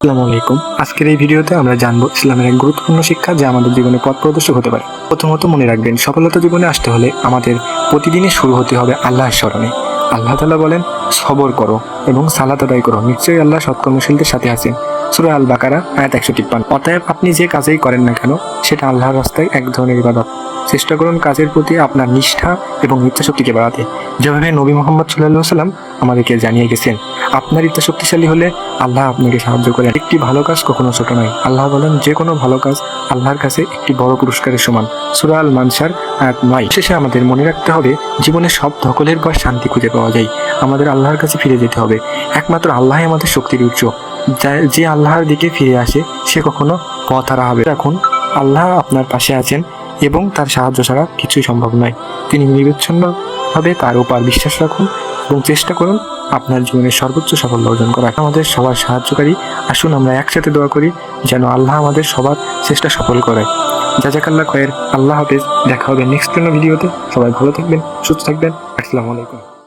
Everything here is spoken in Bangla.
আসসালামু আলাইকুম। আজকের এই ভিডিওতে আমরা জানব ইসলামের এক গুরুত্বপূর্ণ শিক্ষা যা আমাদের জীবনে পথ প্রদর্শক হতে পারে। প্রথমত মনে রাখবেন, সফলতা জীবনে আসতে হলে আমাদের প্রতিদিনই শুরু হতে হবে আল্লাহর স্মরণে। আল্লাহ তালা বলেন, সবর করো এবং সালাত আদায় করো। নিশ্চয়ই আল্লাহ সৎকর্মশীলদের সাথে আছেন। সুরা আল বাকারা আয়াত একশো তিপ্পান্ন অতএব আপনি যে কাজেই করেন না কেন, সেটা আল্লাহর রাস্তায় এক ধরনের ইবাদত। চেষ্টা করুন কাজের প্রতি আপনার নিষ্ঠা এবং ইচ্ছাশক্তিকে বাড়াতে। যেভাবে নবী মোহাম্মদ সাল্লাহ সাল্লাম আমাদেরকে জানিয়ে গেছেন আপনার ইচ্ছা শক্তিশালী হলে আল্লাহ আপনাকে সাহায্য করেন। একটি ভালো কাজ কখনো ছোট নয়। আল্লাহ বলেন, যে কোনো ভালো কাজ আল্লাহর কাছে একটি বড় পুরস্কারের সমান। সুরা আল মানসার আয়াত নয়। শেষে আমাদের মনে রাখতে হবে, জীবনে সব ধকলের পর শান্তি খুঁজে পাওয়া যায়। আমাদের আল্লাহর কাছে ফিরে যেতে হবে। একমাত্র আল্লাহ আমাদের শক্তির উৎস। যা- আল্লাহর দিকে ফিরে আসে, সে কখনো পথ হবে এখন আল্লাহ আপনার পাশে আছেন এবং তার সাহায্য ছাড়া কিছুই সম্ভব নয়। তিনি নিরবচ্ছন্নভাবে তার উপর বিশ্বাস রাখুন এবং চেষ্টা করুন আপনার জীবনের সর্বোচ্চ সাফল্য অর্জন করা আমাদের সবার সাহায্যকারী। আসুন আমরা একসাথে দোয়া করি যেন আল্লাহ আমাদের সবার চেষ্টা সফল করে। জাজাকাল্লাহ কয়ের আল্লাহ হাফেজ। দেখা হবে নেক্সট কোনো ভিডিওতে সবাই ভালো থাকবেন, সুস্থ থাকবেন। আসসালামু আলাইকুম।